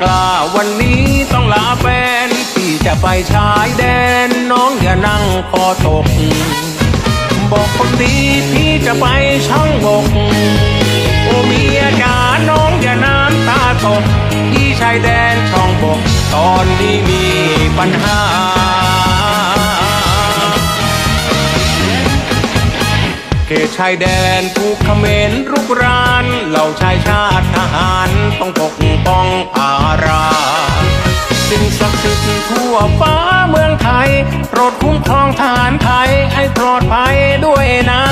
กล้าวันนี้ต้องลาแฟนที่จะไปชายแดนน้องอย่านั่งคอตก บอกคนดีพี่จะไปช่างบก โอเมียจ๋าน้องอย่าน้ำตาตก ที่ชายแดนช่องบก ตอนนี้มีปัญหา เขตชายแดนถูกเขมรรุกรานเหล่าชายชาติทหารต้องปกป้องอาราสิ่งศักดิ์สิทธิ์ทั่วฟ้าเมืองไทย โปรดคุ้มครองทหารไทยให้ปลอดภัยด้วยนะ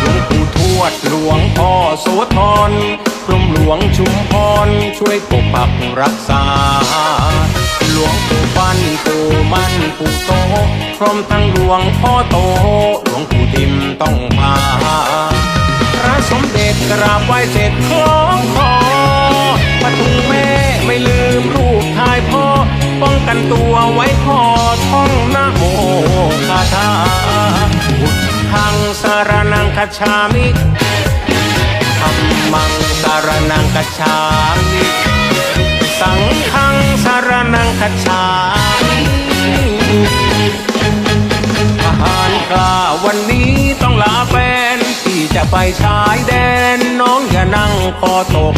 หลวงปู่ทวดหลวงพ่อโสธรกรมหลวงชุมพรช่วยปกปักรักษา หลวงปู่ฟันปู่มั่นปู่โต พร้อมทั้งหลวงพ่อโต หลวงปู่ทิมต้องมาพระสมเด็จกราบไหว้เสร็จคล้องคอปทุมแม่ไม่ลืมรูปถ่ายพ่อ ป้องกันตัวไว้พอท่องนะโมคาถาพุทธังสารนังคัจามิธรรมังสารนังคัจามิ สังฆังสารนังคัจามิ ไปชายแดนน้องอย่านั่งคอตก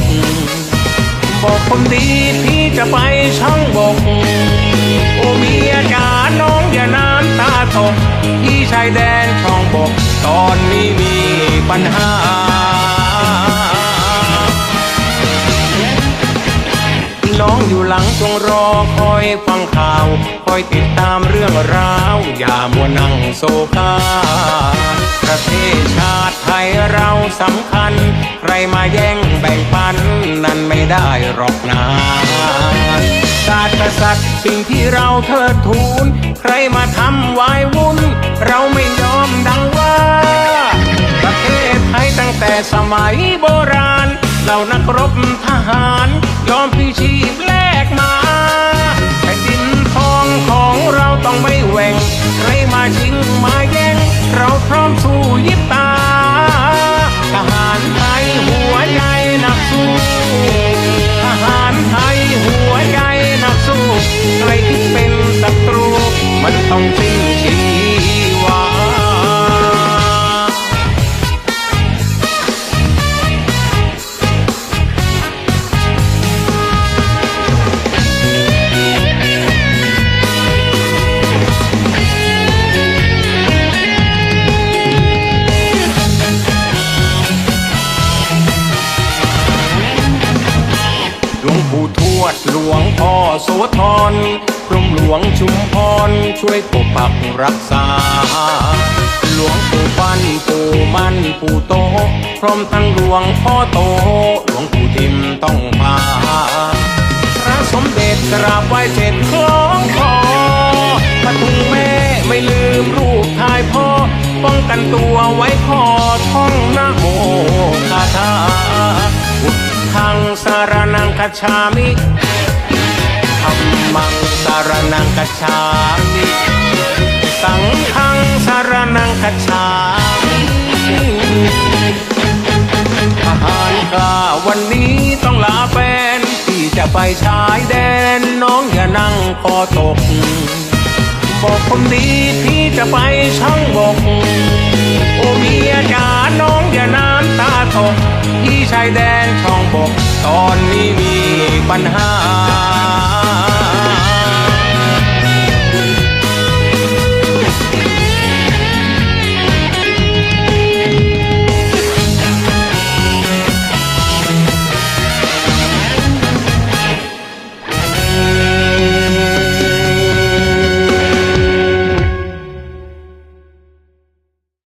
บอกคนดีพี่จะไปช่างบก โอเมียจ๋าน้องอย่าน้ำตาตก ที่ชายแดนช่องบก ตอนนี้มีปัญหาน้องอยู่หลังจงรอคอยฟังข่าว คอยติดตามเรื่องราว อย่ามัวนั่งโซฟา มาแย่งแบ่งปันนั้นไม่ได้หรอกนาศาสตร์กษัตริย์สิ่งที่เราเทิดทูน ใครมาทำวายวุ่น เราไม่ยอมดังว่า ประเทศไทยตั้งแต่สมัยโบราณ เรานักรบ โสธรกรมหลวงชุมพรช่วยปกปักรักษา หลวงปู่ฟันปู่มั่นปู่โต พร้อมทั้งหลวงพ่อโต หลวงปู่ทิมต้องมาพระสมเด็จกราบไหว้เสร็จคล้องคอปทุมแม่ไม่ลืมรูปถ่ายพ่อ ป้องกันตัวไว้พอท่องนะโมคาถาพุทธังสารนังคัจฉามิ มังสารนังคัจฉามิสังฆังสารนังคัจฉามิทหารกล้าวันนี้ต้องลาแฟนที่จะไปชายแดนน้องอย่านั่งคอตก บอกคนดีพี่จะไปช่างบก โอเมียจ๋าน้องอย่าน้ำตาตกที่ชายแดนช่องบก ตอนนี้มีปัญหา